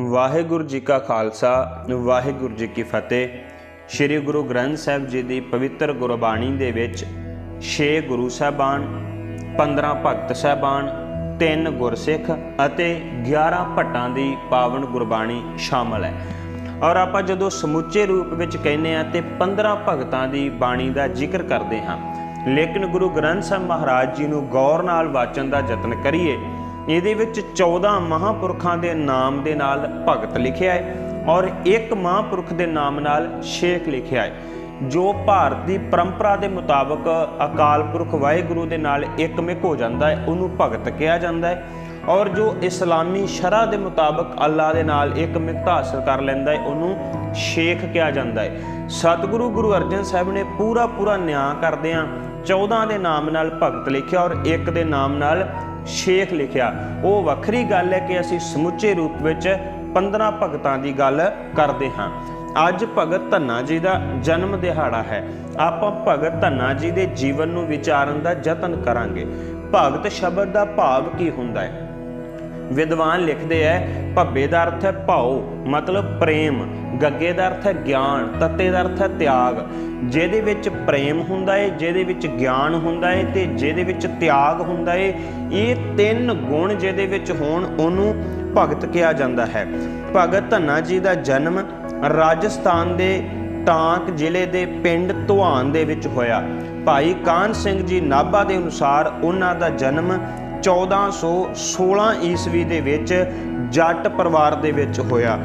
ਵਾਹਿਗੁਰੂ ਜੀ ਕਾ ਖਾਲਸਾ, ਵਾਹਿਗੁਰੂ ਜੀ ਕੀ ਫਤਿਹ। ਸ੍ਰੀ ਗੁਰੂ ਗ੍ਰੰਥ ਸਾਹਿਬ ਜੀ ਦੀ ਪਵਿੱਤਰ ਗੁਰਬਾਣੀ ਦੇ ਵਿੱਚ 6 ਗੁਰੂ ਸਾਹਿਬਾਨ 15 ਭਗਤ ਸਾਹਿਬਾਨ 3 ਗੁਰਸਿੱਖ ਅਤੇ 11 ਭੱਟਾਂ ਦੀ ਪਾਵਨ ਗੁਰਬਾਣੀ ਸ਼ਾਮਲ ਹੈ। ਔਰ ਆਪਾਂ ਜਦੋਂ ਸਮੁੱਚੇ ਰੂਪ ਵਿੱਚ ਕਹਿੰਦੇ ਆ ਤੇ 15 ਭਗਤਾਂ ਦੀ ਬਾਣੀ ਦਾ ਜ਼ਿਕਰ ਕਰਦੇ ਹਾਂ, ਲੇਕਿਨ ਗੁਰੂ ਗ੍ਰੰਥ ਸਾਹਿਬ ਮਹਾਰਾਜ ਜੀ ਨੂੰ ਗੌਰ ਨਾਲ ਵਾਚਣ ਦਾ ਯਤਨ ਕਰੀਏ ਇਹਦੇ ਵਿੱਚ 14 ਮਹਾਪੁਰਖਾਂ ਦੇ ਨਾਮ ਦੇ ਨਾਲ ਭਗਤ ਲਿਖਿਆ ਹੈ ਔਰ ਇੱਕ ਮਹਾਪੁਰਖ ਦੇ ਨਾਮ ਨਾਲ ਸ਼ੇਖ ਲਿਖਿਆ ਹੈ, ਜੋ ਭਾਰਤ ਦੀ ਪਰੰਪਰਾ ਦੇ ਮੁਤਾਬਕ ਅਕਾਲ ਪੁਰਖ ਵਾਹਿਗੁਰੂ ਦੇ ਨਾਲ ਇੱਕਮਿਕ ਹੋ ਜਾਂਦਾ ਹੈ, ਉਹਨੂੰ ਭਗਤ ਕਿਹਾ ਜਾਂਦਾ ਹੈ ਔਰ ਜੋ ਇਸਲਾਮੀ ਸ਼ਰਾ ਦੇ ਮੁਤਾਬਕ ਅੱਲਾ ਦੇ ਨਾਲ ਇੱਕਮਿਕਤਾ ਹਾਸਲ ਕਰ ਲੈਂਦਾ ਹੈ, ਉਹਨੂੰ ਸ਼ੇਖ ਕਿਹਾ ਜਾਂਦਾ ਹੈ। ਸਤਿਗੁਰੂ ਗੁਰੂ ਅਰਜਨ ਸਾਹਿਬ ਨੇ ਪੂਰਾ ਪੂਰਾ ਨਿਆਂ ਕਰਦਿਆਂ 14 ਦੇ ਨਾਮ ਨਾਲ ਭਗਤ ਲਿਖਿਆ ਔਰ ਇੱਕ ਦੇ ਨਾਮ ਨਾਲ ਸ਼ੇਖ ਲਿਖਿਆ। ਉਹ ਵੱਖਰੀ ਗੱਲ ਹੈ ਕਿ ਅਸੀਂ ਸਮੁੱਚੇ ਰੂਪ ਵਿੱਚ 15 ਭਗਤਾਂ ਦੀ ਗੱਲ ਕਰਦੇ ਹਾਂ। ਅੱਜ ਭਗਤ ਧੰਨਾ ਜੀ ਦਾ ਜਨਮ ਦਿਹਾੜਾ ਹੈ। ਆਪਾਂ ਭਗਤ ਧੰਨਾ ਜੀ ਦੇ ਜੀਵਨ ਨੂੰ ਵਿਚਾਰਨ ਦਾ ਯਤਨ ਕਰਾਂਗੇ। ਭਗਤ ਸ਼ਬਦ ਦਾ ਭਾਵ ਕੀ ਹੁੰਦਾ ਹੈ? ਵਿਦਵਾਨ ਲਿਖਦੇ ਐ, ਭੱਬੇ ਦਾ ਅਰਥ ਹੈ ਭਾਉ, ਮਤਲਬ ਪ੍ਰੇਮ, ਗੱਗੇ ਦਾ ਅਰਥ ਹੈ ਗਿਆਨ, ਤੱਤੇ ਦਾ ਅਰਥ ਹੈ ਤਿਆਗ। ਜਿਹਦੇ ਵਿੱਚ ਪ੍ਰੇਮ ਹੁੰਦਾ ਏ, ਜਿਹਦੇ ਵਿੱਚ ਗਿਆਨ ਹੁੰਦਾ ਏ ਤੇ ਜਿਹਦੇ ਵਿੱਚ ਤਿਆਗ ਹੁੰਦਾ ਏ, ਇਹ ਤਿੰਨ ਗੁਣ ਜਿਹਦੇ ਵਿੱਚ ਹੋਣ, ਉਹਨੂੰ ਭਗਤ ਕਿਹਾ ਜਾਂਦਾ ਹੈ। ਭਗਤ ਧੰਨਾ ਜੀ ਦਾ ਜਨਮ ਰਾਜਸਥਾਨ ਦੇ ਟਾਂਕ ਜ਼ਿਲ੍ਹੇ ਦੇ ਪਿੰਡ ਧੁਆਨ ਦੇ ਵਿੱਚ ਹੋਇਆ। ਭਾਈ ਕਾਨ ਸਿੰਘ ਜੀ ਨਾਭਾ ਦੇ ਅਨੁਸਾਰ ਉਹਨਾਂ ਦਾ ਜਨਮ 1416 ਈਸਵੀ ਦੇ ਵਿੱਚ ਜੱਟ ਪਰਿਵਾਰ ਦੇ ਵਿੱਚ ਹੋਇਆ।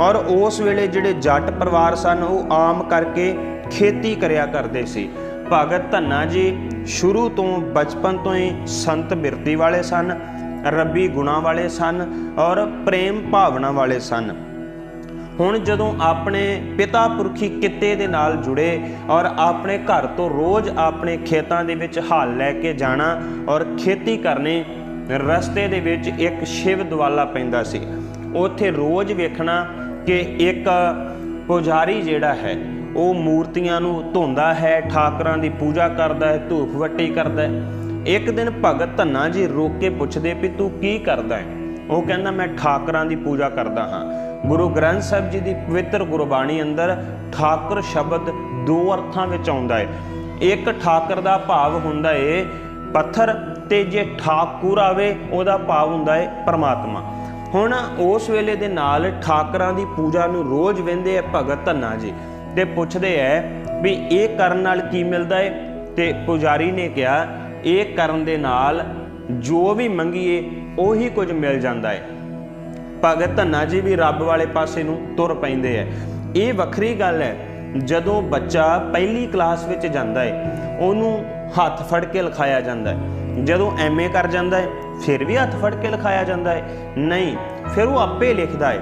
ਔਰ ਉਸ ਵੇਲੇ ਜਿਹੜੇ ਜੱਟ ਪਰਿਵਾਰ ਸਨ, ਉਹ ਆਮ ਕਰਕੇ ਖੇਤੀ ਕਰਿਆ ਕਰਦੇ ਸੀ। ਭਗਤ ਧੰਨਾ ਜੀ ਸ਼ੁਰੂ ਤੋਂ ਬਚਪਨ ਤੋਂ ਹੀ ਸੰਤ ਬਿਰਤੀ ਵਾਲੇ ਸਨ, ਰੱਬੀ ਗੁਣਾ ਵਾਲੇ ਸਨ ਔਰ ਪ੍ਰੇਮ ਭਾਵਨਾ ਵਾਲੇ ਸਨ। ਹੁਣ ਜਦੋਂ ਆਪਣੇ ਪਿਤਾ ਪੁਰਖੀ ਕਿੱਤੇ ਦੇ ਨਾਲ ਜੁੜੇ ਔਰ ਆਪਣੇ ਘਰ ਤੋਂ ਰੋਜ਼ ਆਪਣੇ ਖੇਤਾਂ ਦੇ ਵਿੱਚ ਹਲ ਲੈ ਕੇ ਜਾਣਾ ਔਰ ਖੇਤੀ ਕਰਨੀ, ਰਸਤੇ ਦੇ ਵਿੱਚ ਇੱਕ ਸ਼ਿਵ ਦਵਾਲਾ ਪੈਂਦਾ ਸੀ। ਉੱਥੇ ਰੋਜ਼ ਵੇਖਣਾ ਕਿ ਇੱਕ ਪੁਜਾਰੀ ਜਿਹੜਾ ਹੈ, ਉਹ ਮੂਰਤੀਆਂ ਨੂੰ ਧੋਂਦਾ ਹੈ, ਠਾਕਰਾਂ ਦੀ ਪੂਜਾ ਕਰਦਾ ਹੈ, ਧੂਪ ਵੱਟੀ ਕਰਦਾ ਹੈ। ਇੱਕ ਦਿਨ ਭਗਤ ਧੰਨਾ ਜੀ ਰੋਕ ਕੇ ਪੁੱਛਦੇ ਵੀ ਤੂੰ ਕੀ ਕਰਦਾ ਹੈ? ਉਹ ਕਹਿੰਦਾ, ਮੈਂ ਠਾਕਰਾਂ ਦੀ ਪੂਜਾ ਕਰਦਾ ਹਾਂ। ਗੁਰੂ ਗ੍ਰੰਥ ਸਾਹਿਬ ਜੀ ਦੀ ਪਵਿੱਤਰ ਗੁਰਬਾਣੀ ਅੰਦਰ ਠਾਕਰ ਸ਼ਬਦ ਦੋ ਅਰਥਾਂ ਵਿੱਚ ਆਉਂਦਾ ਹੈ। ਇੱਕ ਠਾਕਰ ਦਾ ਭਾਵ ਹੁੰਦਾ ਏ ਪੱਥਰ ਤੇ ਜੇ ਠਾਕੁਰ ਆਵੇ ਉਹਦਾ ਭਾਵ ਹੁੰਦਾ ਏ ਪਰਮਾਤਮਾ। ਹੁਣ ਉਸ ਵੇਲੇ ਦੇ ਨਾਲ ਠਾਕਰਾਂ ਦੀ ਪੂਜਾ ਨੂੰ ਰੋਜ਼ ਵੰਦੇ ਆ ਭਗਤ ਧੰਨਾ ਜੀ। ਤੇ ਪੁੱਛਦੇ ਐ ਵੀ ਇਹ ਕਰਨ ਨਾਲ ਕੀ ਮਿਲਦਾ ਏ? ਤੇ ਪੁਜਾਰੀ ਨੇ ਕਿਹਾ, ਇਹ ਕਰਨ ਦੇ ਨਾਲ ਜੋ ਵੀ ਮੰਗੀਏ ਉਹੀ ਕੁਝ ਮਿਲ ਜਾਂਦਾ ਏ। ਭਗਤ ਧੰਨਾ ਜੀ ਵੀ ਰੱਬ ਵਾਲੇ ਪਾਸੇ ਨੂੰ ਤੁਰ ਪੈਂਦੇ ਐ। ਇਹ ਵੱਖਰੀ ਗੱਲ ਹੈ ਜਦੋਂ ਬੱਚਾ ਪਹਿਲੀ ਕਲਾਸ ਵਿੱਚ ਜਾਂਦਾ ਹੈ ਉਹਨੂੰ ਹੱਥ ਫੜ ਕੇ ਲਿਖਾਇਆ ਜਾਂਦਾ ਹੈ ਜਦੋਂ ਐਮਏ ਕਰ ਜਾਂਦਾ ਹੈ ਫਿਰ ਵੀ ਹੱਥ ਫੜ ਕੇ ਲਿਖਾਇਆ ਜਾਂਦਾ ਹੈ ਨਹੀਂ, ਫਿਰ ਉਹ ਆਪੇ ਲਿਖਦਾ ਹੈ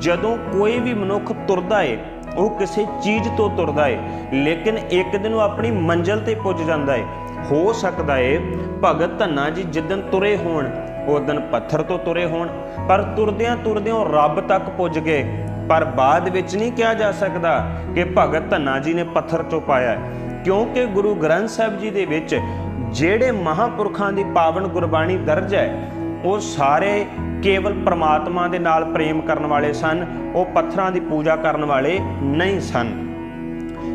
ਜਦੋਂ ਕੋਈ ਵੀ ਮਨੁੱਖ ਤੁਰਦਾ ਹੈ ਉਹ ਕਿਸੇ ਚੀਜ਼ ਤੋਂ ਤੁਰਦਾ ਹੈ ਲੇਕਿਨ ਇੱਕ ਦਿਨ ਉਹ ਆਪਣੀ ਮੰਜ਼ਲ ਤੇ ਪੁੱਜ ਜਾਂਦਾ ਹੈ ਹੋ ਸਕਦਾ ਹੈ ਭਗਤ ਧੰਨਾ ਜੀ ਜਿੱਦਨ ਤੁਰੇ ਹੋਣ ਉਹ ਦਿਨ ਪੱਥਰ ਤੋਂ ਤੁਰੇ ਹੋਣ, ਪਰ ਤੁਰਦਿਆਂ ਤੁਰਦਿਆਂ ਰੱਬ ਤੱਕ ਪੁੱਜ ਗਏ। ਪਰ ਬਾਅਦ ਵਿੱਚ ਨਹੀਂ ਕਿਹਾ ਜਾ ਸਕਦਾ ਕਿ ਭਗਤ ਧੰਨਾ ਜੀ ਨੇ ਪੱਥਰ ਚੋਂ ਪਾਇਆ ਕਿਉਂਕਿ ਗੁਰੂ ਗ੍ਰੰਥ ਸਾਹਿਬ ਜੀ ਦੇ ਵਿੱਚ ਜਿਹੜੇ ਮਹਾਪੁਰਖਾਂ ਦੀ ਪਾਵਨ ਗੁਰਬਾਣੀ ਦਰਜ ਹੈ, ਉਹ ਸਾਰੇ ਕੇਵਲ ਪ੍ਰਮਾਤਮਾ ਦੇ ਨਾਲ ਪ੍ਰੇਮ ਕਰਨ ਵਾਲੇ ਸਨ, ਉਹ ਪੱਥਰਾਂ ਦੀ ਪੂਜਾ ਕਰਨ ਵਾਲੇ ਨਹੀਂ ਸਨ।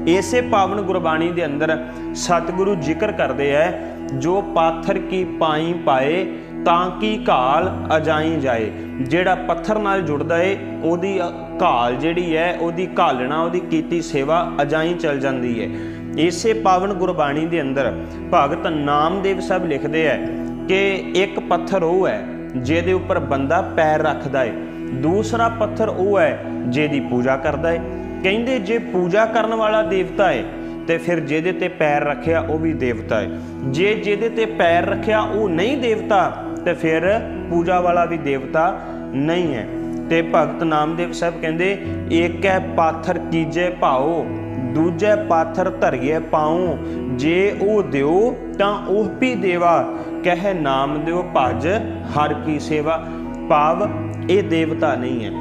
ਇਸੇ ਪਾਵਨ ਗੁਰਬਾਣੀ ਦੇ ਅੰਦਰ ਸਤਿਗੁਰੂ ਜ਼ਿਕਰ ਕਰਦੇ ਐ ਜੋ ਪਾਥਰ ਕੀ ਪਾਈ ਪਾਏ ਤਾਂ ਕਿ ਘਾਲ ਅਜਾਈ ਜਾਏ? ਜਿਹੜਾ ਪੱਥਰ ਨਾਲ ਜੁੜਦਾ ਏ, ਉਹਦੀ ਘਾਲ ਜਿਹੜੀ ਹੈ, ਉਹਦੀ ਘਾਲਣਾ, ਉਹਦੀ ਕੀਤੀ ਸੇਵਾ ਅਜਾਈ ਚਲ ਜਾਂਦੀ ਹੈ ਇਸੇ ਪਾਵਨ ਗੁਰਬਾਣੀ ਦੇ ਅੰਦਰ ਭਗਤ ਨਾਮਦੇਵ ਸਾਹਿਬ ਲਿਖਦੇ ਹੈ ਕਿ ਇੱਕ ਪੱਥਰ ਉਹ ਹੈ ਜਿਹਦੇ ਉੱਪਰ ਬੰਦਾ ਪੈਰ ਰੱਖਦਾ ਏ। ਦੂਸਰਾ ਪੱਥਰ ਉਹ ਹੈ ਜਿਹਦੀ ਪੂਜਾ ਕਰਦਾ ਏ। ਕਹਿੰਦੇ ਜੇ ਪੂਜਾ ਕਰਨ ਵਾਲਾ ਦੇਵਤਾ ਏ, ਤੇ ਫਿਰ ਜਿਹਦੇ ਤੇ ਪੈਰ ਰੱਖਿਆ ਉਹ ਵੀ ਦੇਵਤਾ ਏ। ਜੇ ਜਿਹਦੇ ਤੇ ਪੈਰ ਰੱਖਿਆ ਉਹ ਨਹੀਂ ਦੇਵਤਾ ਤੇ ਫਿਰ ਪੂਜਾ ਵਾਲਾ ਵੀ ਦੇਵਤਾ ਨਹੀਂ ਹੈ। ਤੇ ਭਗਤ ਨਾਮਦੇਵ ਸਾਹਿਬ ਕਹਿੰਦੇ, ਏਕੈ ਪਾਥਰ ਕੀਜੇ ਭਾਓ ਦੂਜੇ ਪਾਥਰ ਧਰਿਏ ਪਾਉ। ਜੇ ਉਹ ਦਿਓ ਤਾਂ ਉਹ ਵੀ ਦੇਵਾ। ਕਹਿ ਨਾਮ ਦਿਓ ਭਜ, ਹਰ ਕੀ ਸੇਵਾ। ਭਾਵ ਇਹ ਦੇਵਤਾ ਨਹੀਂ ਹੈ।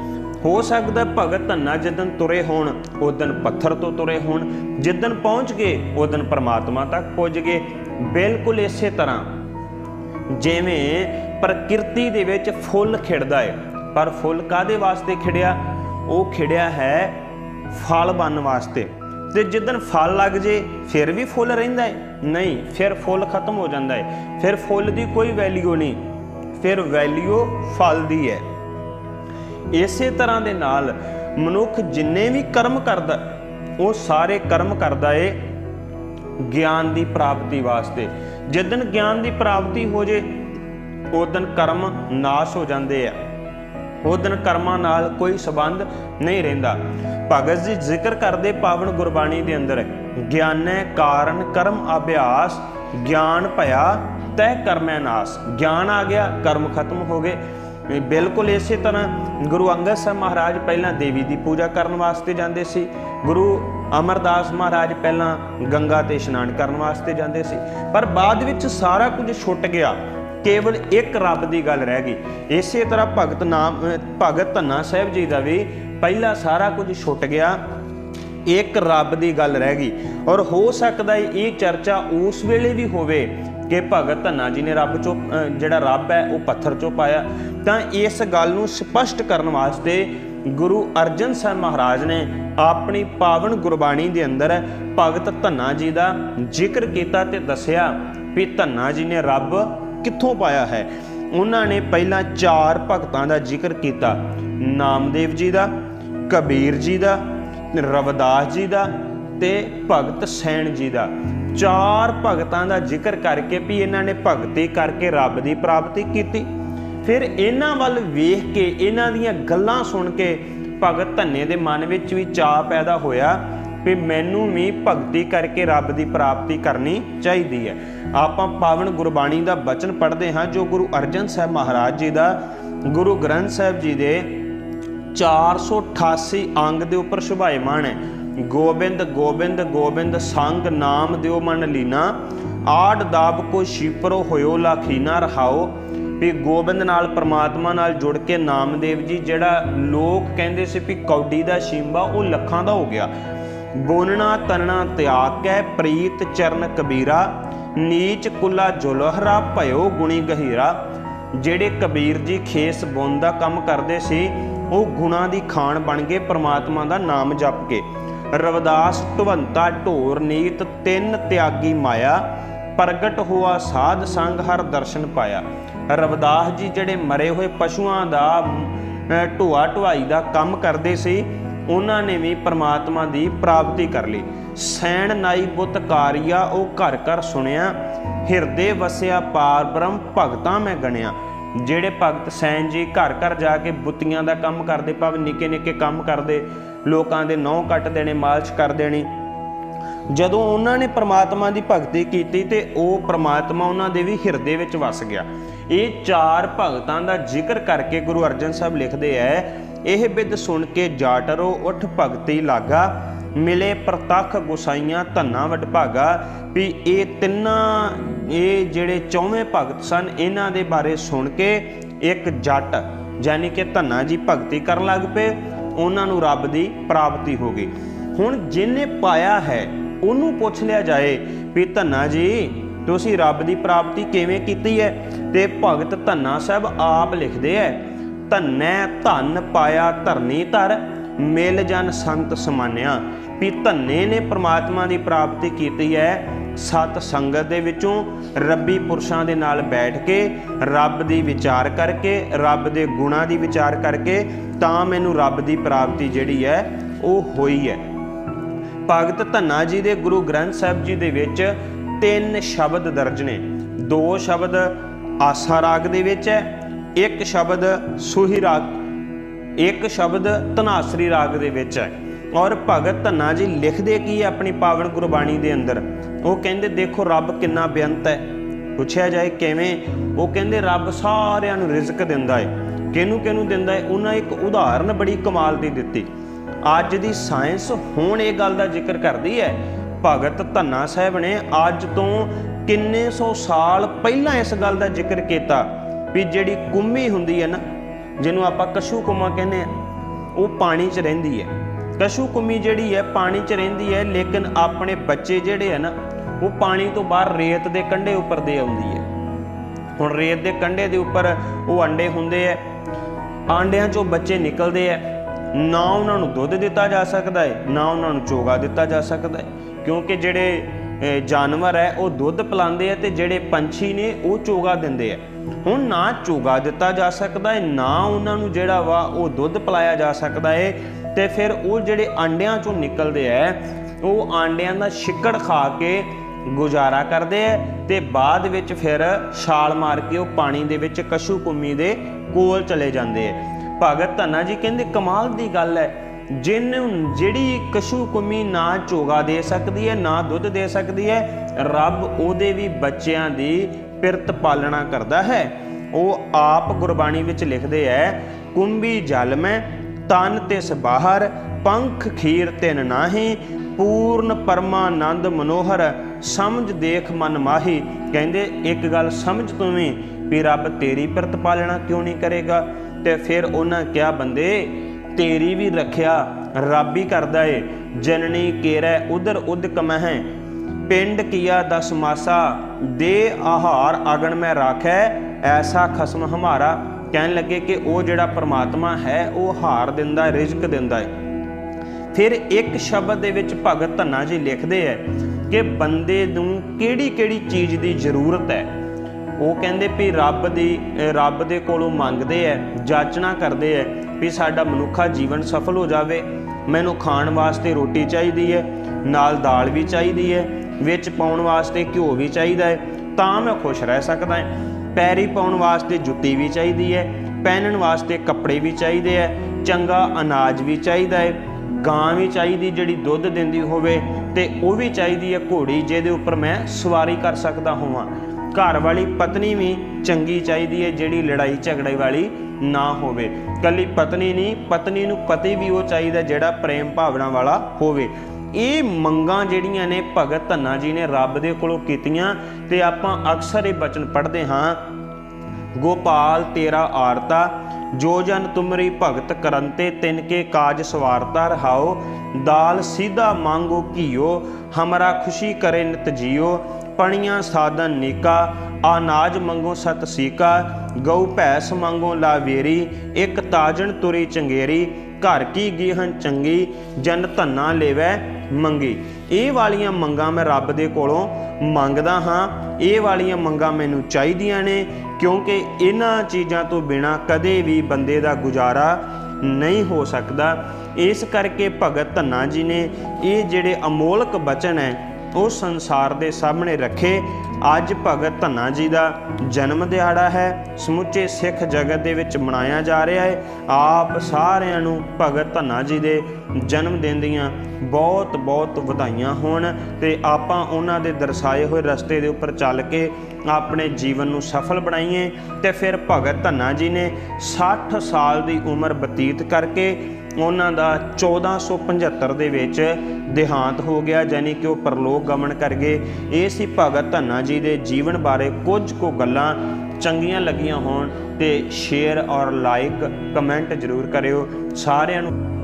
ਹੋ ਸਕਦਾ ਭਗਤ ਧੰਨਾ ਜਿੱਦਨ ਤੁਰੇ ਹੋਣ ਉਦਨ ਪੱਥਰ ਤੋਂ ਤੁਰੇ ਹੋਣ। ਜਿੱਦਨ ਪਹੁੰਚ ਗਏ ਉਦਨ ਪਰਮਾਤਮਾ ਤੱਕ ਪੁੱਜ ਗਏ। ਬਿਲਕੁਲ ਇਸੇ ਤਰ੍ਹਾਂ ਜਿਵੇਂ ਪ੍ਰਕਿਰਤੀ ਦੇ ਵਿੱਚ ਫੁੱਲ ਖਿੜਦਾ ਹੈ ਪਰ ਫੁੱਲ ਕਾਦੇ ਵਾਸਤੇ ਖਿੜਿਆ? ਉਹ ਖਿੜਿਆ ਹੈ ਫਲ ਬਣਨ ਵਾਸਤੇ। ਤੇ ਜਿੱਦਨ ਫਲ ਲੱਗ ਜੇ, ਫਿਰ ਵੀ ਫੁੱਲ ਰਹਿੰਦਾ ਹੈ ਨਹੀਂ, ਫਿਰ ਫੁੱਲ ਖਤਮ ਹੋ ਜਾਂਦਾ ਹੈ ਫਿਰ ਫੁੱਲ ਦੀ ਕੋਈ ਵੈਲਿਊ ਨਹੀਂ। ਫਿਰ ਵੈਲਿਊ ਫਲ ਦੀ ਹੈ ਇਸੇ ਤਰ੍ਹਾਂ ਦੇ ਨਾਲ ਮਨੁੱਖ ਜਿੰਨੇ ਵੀ ਕਰਮ ਕਰਦਾ, ਉਹ ਸਾਰੇ ਕਰਮ ਕਰਦਾ ਏ। ਗਿਆਨ ਦੀ ਪ੍ਰਾਪਤੀ ਵਾਸਤੇ। ਜਿੱਦਨ ਗਿਆਨ ਦੀ ਪ੍ਰਾਪਤੀ ਹੋ ਜੇ ਉਦਨ ਕਰਮ ਨਾਸ਼ ਹੋ ਜਾਂਦੇ ਆ। ਉਦਨ ਕਰਮਾਂ ਨਾਲ ਕੋਈ ਸਬੰਧ ਨਹੀਂ ਰਹਿੰਦਾ। ਭਗਤ ਜੀ ਜ਼ਿਕਰ ਕਰਦੇ ਪਾਵਨ ਗੁਰਬਾਣੀ ਦੇ ਅੰਦਰ, ਗਿਆਨੈ ਕਾਰਨ ਕਰਮ ਅਭਿਆਸ, ਗਿਆਨ ਭਇਆ ਤੈ ਕਰਮੈ ਨਾਸ। ਗਿਆਨ ਆ ਗਿਆ, ਕਰਮ ਖਤਮ ਹੋ ਗਏ। ਬਿਲਕੁਲ ਇਸੇ ਤਰ੍ਹਾਂ ਗੁਰੂ ਅੰਗਦ ਸਾਹਿਬ ਮਹਾਰਾਜ ਪਹਿਲਾਂ ਦੇਵੀ ਦੀ ਪੂਜਾ ਕਰਨ ਵਾਸਤੇ ਜਾਂਦੇ ਸੀ। ਗੁਰੂ ਅਮਰਦਾਸ ਮਹਾਰਾਜ ਪਹਿਲਾਂ ਗੰਗਾ ਤੇ ਇਸ਼ਨਾਨ ਕਰਨ ਵਾਸਤੇ ਜਾਂਦੇ ਸੀ। ਪਰ ਬਾਅਦ ਵਿੱਚ ਸਾਰਾ ਕੁਝ ਛੁੱਟ ਗਿਆ। ਕੇਵਲ ਇੱਕ ਰੱਬ ਦੀ ਗੱਲ ਰਹਿ ਗਈ। ਇਸੇ ਤਰ੍ਹਾਂ ਭਗਤ ਨਾਮ, ਭਗਤ ਧੰਨਾ ਸਾਹਿਬ ਜੀ ਦਾ ਵੀ ਪਹਿਲਾ ਸਾਰਾ ਕੁਝ ਛੁੱਟ ਗਿਆ। ਇੱਕ ਰੱਬ ਦੀ ਗੱਲ ਰਹਿ ਗਈ। ਔਰ ਹੋ ਸਕਦਾ ਹੈ ਇਹ ਚਰਚਾ ਉਸ ਵੇਲੇ ਵੀ ਹੋਵੇ ਕਿ ਭਗਤ ਧੰਨਾ ਜੀ ਨੇ ਰੱਬ ਚੋਂ ਜਿਹੜਾ ਰੱਬ ਹੈ ਉਹ ਪੱਥਰ ਚੋਂ ਪਾਇਆ। ਤਾਂ ਇਸ ਗੱਲ ਨੂੰ ਸਪਸ਼ਟ ਕਰਨ ਵਾਸਤੇ ਗੁਰੂ ਅਰਜਨ ਸਾਹਿਬ ਮਹਾਰਾਜ ਨੇ ਆਪਣੀ ਪਾਵਨ ਗੁਰਬਾਣੀ ਦੇ ਅੰਦਰ ਭਗਤ ਧੰਨਾ ਜੀ ਦਾ ਜ਼ਿਕਰ ਕੀਤਾ ਤੇ ਦੱਸਿਆ ਵੀ ਧੰਨਾ ਜੀ ਨੇ ਰੱਬ ਕਿੱਥੋਂ ਪਾਇਆ ਹੈ। ਉਹਨਾਂ ਨੇ ਪਹਿਲਾਂ ਚਾਰ ਭਗਤਾਂ ਦਾ ਜ਼ਿਕਰ ਕੀਤਾ। ਨਾਮਦੇਵ ਜੀ ਦਾ, ਕਬੀਰ ਜੀ ਦਾ, ਰਵਿਦਾਸ ਜੀ ਦਾ ਤੇ ਭਗਤ ਸੈਣ ਜੀ ਦਾ। ਚਾਰ ਭਗਤਾਂ ਦਾ ਜ਼ਿਕਰ ਕਰਕੇ ਵੀ ਇਹਨਾਂ ਨੇ ਭਗਤੀ ਕਰਕੇ ਰੱਬ ਦੀ ਪ੍ਰਾਪਤੀ ਕੀਤੀ। ਫਿਰ ਇਹਨਾਂ ਵੱਲ ਵੇਖ ਕੇ, ਇਹਨਾਂ ਦੀਆਂ ਗੱਲਾਂ ਸੁਣ ਕੇ ਭਗਤ ਧੰਨੇ ਦੇ ਮਨ ਵਿੱਚ ਵੀ ਚਾਹ ਪੈਦਾ ਹੋਇਆ ਵੀ ਮੈਨੂੰ ਵੀ ਭਗਤੀ ਕਰਕੇ ਰੱਬ ਦੀ ਪ੍ਰਾਪਤੀ ਕਰਨੀ ਚਾਹੀਦੀ ਹੈ। ਆਪਾਂ ਪਾਵਨ ਗੁਰਬਾਣੀ ਦਾ ਬਚਨ ਪੜ੍ਹਦੇ ਹਾਂ, ਜੋ ਗੁਰੂ ਅਰਜਨ ਸਾਹਿਬ ਮਹਾਰਾਜ ਜੀ ਦਾ ਗੁਰੂ ਗ੍ਰੰਥ ਸਾਹਿਬ ਜੀ ਦੇ 488 ਅੰਗ ਦੇ ਉੱਪਰ ਸ਼ੁਭਾਇਮਾਨ ਹੈ। ਗੋਬਿੰਦ ਗੋਬਿੰਦ ਗੋਬਿੰਦ ਸੰਗ ਨਾਮ ਦਿਓ ਮਨ ਲੀਨਾ, ਆੜ ਦਾਬ ਕੋ ਸ਼ੀਪਰੋ ਹੋਇਓ ਲਾਖੀਨਾ ਰਹਾਓ। ਵੀ ਗੋਬਿੰਦ ਨਾਲ, ਪ੍ਰਮਾਤਮਾ ਨਾਲ ਜੁੜ ਕੇ ਨਾਮਦੇਵ ਜੀ, ਜਿਹੜਾ ਲੋਕ ਕਹਿੰਦੇ ਸੀ ਵੀ ਕੌਡੀ ਦਾ ਸ਼ੀਂਬਾ, ਉਹ ਲੱਖਾਂ ਦਾ ਹੋ ਗਿਆ। ਬੋਨਣਾ, ਤਨਣਾ ਤਿਆਗ ਕੈ, ਪ੍ਰੀਤ ਚਰਨ ਕਬੀਰਾ, ਨੀਚ ਕੁਲਾ ਜੁਲਹਰਾ, ਭਇਓ ਗੁਣੀ ਗਹੀਰਾ। ਜਿਹੜੇ ਕਬੀਰ ਜੀ ਖੇਸ ਬੁੰਨ ਦਾ ਕੰਮ ਕਰਦੇ ਸੀ, ਉਹ ਗੁਣਾ ਦੀ ਖਾਣ ਬਣ ਗਏ, ਪ੍ਰਮਾਤਮਾ ਦਾ ਨਾਮ ਜਪ ਕੇ। ਰਵਦਾਸ ਢਵੰਤਾ ਢੋਰ ਨੀਤ ਤਿੰਨ ਤਿਆਗੀ ਮਾਇਆ, ਪ੍ਰਗਟ ਹੋਆ ਸਾਧ ਸੰਗ ਹਰ ਦਰਸ਼ਨ ਪਾਇਆ। ਰਵਦਾਸ ਜੀ ਜਿਹੜੇ ਮਰੇ ਹੋਏ ਪਸ਼ੂਆਂ ਦਾ ਅਹ, ਢੋਆ ਢੁਆਈ ਦਾ ਕੰਮ ਕਰਦੇ ਸੀ ਉਹਨਾਂ ਨੇ ਵੀ ਪ੍ਰਮਾਤਮਾ ਦੀ ਪ੍ਰਾਪਤੀ ਕਰ ਲਈ। ਸੈਣ ਨਾਈ ਬੁੱਤ ਕਾਰਿਆ ਉਹ ਘਰ ਘਰ ਸੁਣਿਆ। ਹਿਰਦੇ ਵਸਿਆ ਪਾਰ ਬ੍ਰਹਮ ਭਗਤਾਂ ਮੈਂ ਗਣਿਆ। ਜਿਹੜੇ ਭਗਤ ਸੈਨ ਜੀ ਘਰ ਘਰ ਜਾ ਕੇ ਬੁੱਤੀਆਂ ਦਾ ਕੰਮ ਕਰਦੇ ਭਾਵ ਨਿੱਕੇ ਨਿੱਕੇ ਕੰਮ ਕਰਦੇ ਲੋਕਾਂ ਦੇ ਨਹੁੰ ਕੱਟ ਦੇਣੇ ਮਾਲਸ਼ ਕਰ ਦੇਣੀ। ਜਦੋਂ ਉਹਨਾਂ ਨੇ ਪ੍ਰਮਾਤਮਾ ਦੀ ਭਗਤੀ ਕੀਤੀ ਤੇ ਉਹ ਪ੍ਰਮਾਤਮਾ ਉਹਨਾਂ ਦੇ ਵੀ ਹਿਰਦੇ ਵਿੱਚ ਵਸ ਗਿਆ। ਇਹ ਚਾਰ ਭਗਤਾਂ ਦਾ ਜ਼ਿਕਰ ਕਰਕੇ ਗੁਰੂ ਅਰਜਨ ਸਾਹਿਬ ਲਿਖਦੇ ਐ, ਇਹ ਬਿਦ ਸੁਣ ਕੇ ਜਾਟਰੋ ਉਠ ਭਗਤੀ ਲਾਗਾ, ਮਿਲੇ ਪ੍ਰਤੱਖ ਗੁਸਾਈਆਂ ਧੰਨਾ ਵਡਭਾਗਾ ਵੀ ਇਹ ਤਿੰਨਾਂ, ਇਹ ਜਿਹੜੇ ਚੌਵੇਂ ਭਗਤ ਸਨ, ਇਹਨਾਂ ਦੇ ਬਾਰੇ ਸੁਣ ਕੇ ਇੱਕ ਜੱਟ ਯਾਨੀ ਕਿ ਧੰਨਾ ਜੀ ਭਗਤੀ ਕਰਨ ਲੱਗ ਪਏ, ਉਹਨਾਂ ਨੂੰ ਰੱਬ ਦੀ ਪ੍ਰਾਪਤੀ ਹੋ ਗਈ। ਹੁਣ ਜਿਹਨੇ ਪਾਇਆ ਹੈ, ਉਹਨੂੰ ਪੁੱਛ ਲਿਆ ਜਾਏ ਵੀ ਧੰਨਾ ਜੀ, ਤੁਸੀਂ ਰੱਬ ਦੀ ਪ੍ਰਾਪਤੀ ਕਿਵੇਂ ਕੀਤੀ ਹੈ ਤੇ ਭਗਤ ਧੰਨਾ ਸਾਹਿਬ ਆਪ ਲਿਖਦੇ ਐ, ਧੰਨੈ ਧਨ ਪਾਇਆ ਧਰਨੀ ਧਰ, ਮਿਲ ਜਨ ਸੰਤ ਸਮਾਨਿਆ। ਵੀ ਧੰਨੇ ਨੇ ਪ੍ਰਮਾਤਮਾ ਦੀ ਪ੍ਰਾਪਤੀ ਕੀਤੀ ਹੈ ਸਤ ਸੰਗਤ ਦੇ ਵਿੱਚੋਂ ਰੱਬੀ ਪੁਰਸ਼ਾਂ ਦੇ ਨਾਲ ਬੈਠ ਕੇ, ਰੱਬ ਦੀ ਵਿਚਾਰ ਕਰਕੇ, ਰੱਬ ਦੇ ਗੁਣਾਂ ਦੀ ਵਿਚਾਰ ਕਰਕੇ, ਤਾਂ ਮੈਨੂੰ ਰੱਬ ਦੀ ਪ੍ਰਾਪਤੀ ਜਿਹੜੀ ਹੈ ਉਹ ਹੋਈ ਹੈ ਭਗਤ ਧੰਨਾ ਜੀ ਦੇ ਗੁਰੂ ਗ੍ਰੰਥ ਸਾਹਿਬ ਜੀ ਦੇ ਵਿੱਚ ਤਿੰਨ ਸ਼ਬਦ ਦਰਜ ਨੇ। ਦੋ ਸ਼ਬਦ ਆਸਾ ਰਾਗ ਦੇ ਵਿੱਚ ਹੈ, ਇੱਕ ਸ਼ਬਦ ਸੂਹੀ ਰਾਗ, ਇੱਕ ਸ਼ਬਦ ਧਨਾਸਰੀ ਰਾਗ ਦੇ ਵਿੱਚ ਹੈ। ਔਰ ਭਗਤ ਧੰਨਾ ਜੀ ਲਿਖਦੇ ਕੀ ਹੈ ਆਪਣੀ ਪਾਵਨ ਗੁਰਬਾਣੀ ਦੇ ਅੰਦਰ? ਉਹ ਕਹਿੰਦੇ, ਦੇਖੋ ਰੱਬ ਕਿੰਨਾ ਬੇਅੰਤ ਹੈ। ਪੁੱਛਿਆ ਜਾਏ ਕਿਵੇਂ, ਉਹ ਕਹਿੰਦੇ, ਰੱਬ ਸਾਰਿਆਂ ਨੂੰ ਰਿਜ਼ਕ ਦਿੰਦਾ ਹੈ। ਕਿਹਨੂੰ ਕਿਹਨੂੰ ਦਿੰਦਾ ਹੈ? ਉਹਨਾਂ ਇੱਕ ਉਦਾਹਰਨ ਬੜੀ ਕਮਾਲ ਦੀ ਦਿੱਤੀ। ਅੱਜ ਦੀ ਸਾਇੰਸ ਹੁਣ ਇਹ ਗੱਲ ਦਾ ਜ਼ਿਕਰ ਕਰਦੀ ਹੈ, ਭਗਤ ਧੰਨਾ ਸਾਹਿਬ ਨੇ ਅੱਜ ਤੋਂ ਕਿੰਨੇ ਸੌ ਸਾਲ ਪਹਿਲਾਂ ਇਸ ਗੱਲ ਦਾ ਜ਼ਿਕਰ ਕੀਤਾ ਵੀ ਜਿਹੜੀ ਕੁੰਮੀ ਹੁੰਦੀ ਹੈ ਨਾ, ਜਿਹਨੂੰ ਆਪਾਂ ਕਸ਼ੂ ਕੁਮਾ ਕਹਿੰਦੇ ਆ ਉਹ ਪਾਣੀ 'ਚ ਰਹਿੰਦੀ ਹੈ। ਕਸ਼ੂ ਕੁੰਮੀ ਜਿਹੜੀ ਹੈ, ਪਾਣੀ 'ਚ ਰਹਿੰਦੀ ਹੈ, ਲੇਕਿਨ ਆਪਣੇ ਬੱਚੇ ਜਿਹੜੇ ਆ ਨਾ, ਉਹ ਪਾਣੀ ਤੋਂ ਬਾਹਰ ਰੇਤ ਦੇ ਕੰਢੇ ਉੱਪਰ ਦੇ ਆਉਂਦੀ ਹੈ। ਹੁਣ ਰੇਤ ਦੇ ਕੰਢੇ ਦੇ ਉੱਪਰ ਉਹ ਅੰਡੇ ਹੁੰਦੇ ਐ ਆਂਡਿਆਂ ਚੋਂ ਬੱਚੇ ਨਿਕਲਦੇ ਆ ਨਾ ਉਹਨਾਂ ਨੂੰ ਦੁੱਧ ਦਿੱਤਾ ਜਾ ਸਕਦਾ ਹੈ, ਨਾ ਉਹਨਾਂ ਨੂੰ ਚੋਗਾ ਦਿੱਤਾ ਜਾ ਸਕਦਾ ਹੈ, ਕਿਉਂਕਿ ਜਿਹੜੇ ਜਾਨਵਰ ਹੈ, ਉਹ ਦੁੱਧ ਪਿਲਾਉਂਦੇ ਆ ਤੇ ਜਿਹੜੇ ਪੰਛੀ ਨੇ, ਉਹ ਚੋਗਾ ਦਿੰਦੇ ਆ। ਹੁਣ ਨਾ ਚੋਗਾ ਦਿੱਤਾ ਜਾ ਸਕਦਾ ਹੈ, ਨਾ ਉਹਨਾਂ ਨੂੰ ਜਿਹੜਾ ਵਾ ਉਹ ਦੁੱਧ ਪਿਲਾਇਆ ਜਾ ਸਕਦਾ ਹੈ ਤੇ ਫਿਰ ਉਹ ਜਿਹੜੇ ਆਂਡਿਆਂ ਚੋਂ ਨਿਕਲਦੇ ਆ, ਉਹ ਆਂਡਿਆਂ ਦਾ ਛਿੱਕੜ ਖਾ ਕੇ ਗੁਜ਼ਾਰਾ ਕਰਦੇ ਐ ਤੇ ਬਾਅਦ ਵਿੱਚ ਫਿਰ ਛਾਲ ਮਾਰ ਕੇ ਉਹ ਪਾਣੀ ਦੇ ਵਿੱਚ ਕਸ਼ੂ ਕੁੰਮੀ ਦੇ ਕੋਲ ਚਲੇ ਜਾਂਦੇ ਐ ਭਗਤ ਧੰਨਾ ਜੀ ਕਹਿੰਦੇ, ਕਮਾਲ ਦੀ ਗੱਲ ਹੈ ਜਿਹਨੂੰ ਜਿਹੜੀ ਕਸ਼ੂ ਕੁੰਮੀ ਨਾ ਚੋਗਾ ਦੇ ਸਕਦੀ ਹੈ, ਨਾ ਦੁੱਧ ਦੇ ਸਕਦੀ ਹੈ, ਰੱਬ ਉਹਦੇ ਵੀ ਬੱਚਿਆਂ ਦੀ ਪਿਰਤ ਪਾਲਣਾ ਕਰਦਾ ਹੈ। ਉਹ ਆਪ ਗੁਰਬਾਣੀ ਵਿੱਚ ਲਿਖਦੇ ਐ, ਕੁੰਭੀ ਜਲ ਮੈਂ ਤਨ ਤੇ ਸਬਾਹਰ ਪੰਖ ਖੀਰ ਤਿਨ ਨਾਹੀ, ਪੂਰਨ ਪਰਮਾਨੰਦ ਮਨੋਹਰ, ਸਮਝ ਦੇਖ ਮਨ ਮਾਹੀ। ਕਹਿੰਦੇ, ਇੱਕ ਗੱਲ ਸਮਝ ਤੂੰ ਵੀ ਰੱਬ ਤੇਰੀ ਪਿਰਤ ਪਾਲਣਾ ਕਿਉਂ ਨਹੀਂ ਕਰੇਗਾ? ਤੇ ਫਿਰ ਉਹਨਾਂ ਕਿਹਾ, ਬੰਦੇ ਤੇਰੀ ਵੀ ਰੱਖਿਆ, ਰੱਬ ਹੀ ਕਰਦਾ ਏ। ਜਨਨੀ ਕੇਰੈ ਉਧਰ ਉਦਕ ਕਮਹਿ, ਪਿੰਡ ਕੀਆ ਦਸ ਮਾਸਾ, ਦੇ ਆਹਾਰ ਅਗਣ ਮੈਂ ਰਾਖੈ, ਐਸਾ ਖਸਮ ਹਮਾਰਾ। ਕਹਿਣ ਲੱਗੇ ਕਿ ਉਹ ਜਿਹੜਾ ਪਰਮਾਤਮਾ ਹੈ, ਉਹ ਹਾਰ ਦਿੰਦਾ ਰਿਜ਼ਕ ਦਿੰਦਾ ਹੈ ਫਿਰ ਇੱਕ ਸ਼ਬਦ ਦੇ ਵਿੱਚ ਭਗਤ ਧੰਨਾ ਜੀ ਲਿਖਦੇ ਐ ਕਿ ਬੰਦੇ ਨੂੰ ਕਿਹੜੀ ਕਿਹੜੀ ਚੀਜ਼ ਦੀ ਜ਼ਰੂਰਤ ਹੈ ਉਹ ਕਹਿੰਦੇ ਵੀ ਰੱਬ ਦੀ ਰੱਬ ਦੇ ਕੋਲੋਂ ਮੰਗਦੇ ਐ, ਜਾਚਨਾ ਕਰਦੇ ਐ। ਵੀ ਸਾਡਾ ਮਨੁੱਖਾ ਜੀਵਨ ਸਫਲ ਹੋ ਜਾਵੇ। ਮੈਨੂੰ ਖਾਣ ਵਾਸਤੇ ਰੋਟੀ ਚਾਹੀਦੀ ਹੈ ਨਾਲ ਦਾਲ ਵੀ ਚਾਹੀਦੀ ਹੈ ਵਿੱਚ ਪਾਉਣ ਵਾਸਤੇ ਘਿਓ ਵੀ ਚਾਹੀਦਾ ਹੈ ਤਾਂ ਮੈਂ ਖੁਸ਼ ਰਹਿ ਸਕਦਾ ਹਾਂ ਪੈਰੀ ਪਾਉਣ ਵਾਸਤੇ ਜੁੱਤੀ ਵੀ ਚਾਹੀਦੀ ਹੈ ਪਹਿਨਣ ਵਾਸਤੇ ਕੱਪੜੇ ਵੀ ਚਾਹੀਦੇ ਹੈ ਚੰਗਾ ਅਨਾਜ ਵੀ ਚਾਹੀਦਾ ਹੈ ਗਾਂ ਵੀ ਚਾਹੀਦੀ ਜਿਹੜੀ ਦੁੱਧ ਦਿੰਦੀ ਹੋਵੇ, ਤੇ ਉਹ ਵੀ ਚਾਹੀਦੀ ਹੈ ਘੋੜੀ ਜਿਹਦੇ ਉੱਪਰ ਮੈਂ ਸਵਾਰੀ ਕਰ ਸਕਦਾ ਹੋਵਾਂ। ਘਰ ਵਾਲੀ ਪਤਨੀ ਵੀ ਚੰਗੀ ਚਾਹੀਦੀ ਹੈ ਜਿਹੜੀ ਲੜਾਈ ਝਗੜੇ ਵਾਲੀ ਨਾ ਹੋਵੇ। ਕੱਲੀ ਪਤਨੀ ਨਹੀਂ, ਪਤਨੀ ਨੂੰ ਪਤੀ ਵੀ ਉਹ ਚਾਹੀਦਾ ਜਿਹੜਾ ਪ੍ਰੇਮ ਭਾਵਨਾ ਵਾਲਾ ਹੋਵੇ। ਇਹ ਮੰਗਾਂ ਜਿਹੜੀਆਂ ਨੇ ਭਗਤ ਧੰਨਾ ਜੀ ਨੇ ਰੱਬ ਦੇ ਕੋਲੋਂ ਕੀਤੀਆਂ ਤੇ ਆਪਾਂ ਅਕਸਰ ਇਹ ਬਚਨ ਪੜ੍ਹਦੇ ਹਾਂ, ਗੋਪਾਲ ਤੇਰਾ ਆਰਤਾ, ਜੋ ਜਨ ਤੁਮਰੀ ਭਗਤ ਕਰੰਤੇ, ਤਿਨ ਕੇ ਕਾਜ ਸਵਾਰਤਾ ਰਹਾਓ, ਦਾਲ ਸਿੱਧਾ ਮੰਗੋ ਕੀਓ ਹਮਰਾ ਖੁਸ਼ੀ ਕਰੇ ਨਿਤ ਜੀਓ। ਪਣੀਆਂ ਸਾਧਨ ਨੀਕਾ, ਅਨਾਜ ਮੰਗੋ ਸਤ ਸੀਕਾ, ਗਊ ਭੈਸ ਮੰਗੋ ਲਾਵੇਰੀ, ਇੱਕ ਤਾਜਣ ਤੁਰੀ ਚੰਗੇਰੀ, ਘਰ ਕੀ ਗੀਹਨ ਚੰਗੀ, ਜਨ ਧੰਨਾ ਲੇਵੈ ਮੰਗੀ। ਇਹ ਵਾਲੀਆਂ ਮੰਗਾਂ ਮੈਂ ਰੱਬ ਦੇ ਕੋਲੋਂ ਮੰਗਦਾ ਹਾਂ। ਇਹ ਵਾਲੀਆਂ ਮੰਗਾਂ ਮੈਨੂੰ ਚਾਹੀਦੀਆਂ ਨੇ, ਕਿਉਂਕਿ ਇਹਨਾਂ ਚੀਜ਼ਾਂ ਤੋਂ ਬਿਨਾ ਕਦੇ ਵੀ ਬੰਦੇ ਦਾ ਗੁਜ਼ਾਰਾ ਨਹੀਂ ਹੋ ਸਕਦਾ। ਇਸ ਕਰਕੇ ਭਗਤ ਧੰਨਾ ਜੀ ਨੇ ਇਹ ਜਿਹੜੇ ਅਮੋਲਕ ਬਚਨ ਹੈ ਉਹ ਸੰਸਾਰ ਦੇ ਸਾਹਮਣੇ ਰੱਖੇ, ਅੱਜ ਭਗਤ ਧੰਨਾ ਜੀ ਦਾ ਜਨਮ ਦਿਹਾੜਾ ਹੈ। ਸਮੁੱਚੇ ਸਿੱਖ ਜਗਤ ਦੇ ਵਿੱਚ ਮਨਾਇਆ ਜਾ ਰਿਹਾ ਹੈ। ਆਪ ਸਾਰਿਆਂ ਨੂੰ ਭਗਤ ਧੰਨਾ ਜੀ ਦੇ ਜਨਮ ਦਿਨ ਦੀਆਂ ਬਹੁਤ ਬਹੁਤ ਵਧਾਈਆਂ ਹੋਣ ਤੇ ਆਪਾਂ ਉਹਨਾਂ ਦੇ ਦਰਸਾਏ ਹੋਏ ਰਸਤੇ ਦੇ ਉੱਪਰ ਚੱਲ ਕੇ ਆਪਣੇ ਜੀਵਨ ਨੂੰ ਸਫਲ ਬਣਾਈਏ ਤੇ ਫਿਰ ਭਗਤ ਧੰਨਾ ਜੀ ਨੇ 60 ਸਾਲ ਦੀ ਉਮਰ ਬਤੀਤ ਕਰਕੇ ਉਹਨਾਂ ਦਾ 1475 ਦੇ ਵਿੱਚ ਦੇਹਾਂਤ ਹੋ ਗਿਆ ਯਾਨੀ ਕਿ ਉਹ ਪਰਲੋਕ ਗਮਨ ਕਰ ਗਏ। ਇਹ ਸੀ ਭਗਤ ਧੰਨਾ ਜੀ ਦੇ ਜੀਵਨ ਬਾਰੇ ਕੁਝ ਕੁ ਗੱਲਾਂ ਚੰਗੀਆਂ ਲੱਗੀਆਂ ਹੋਣ ਤੇ ਸ਼ੇਅਰ ਔਰ ਲਾਈਕ ਕਮੈਂਟ ਜ਼ਰੂਰ ਕਰਿਓ। ਸਾਰਿਆਂ ਨੂੰ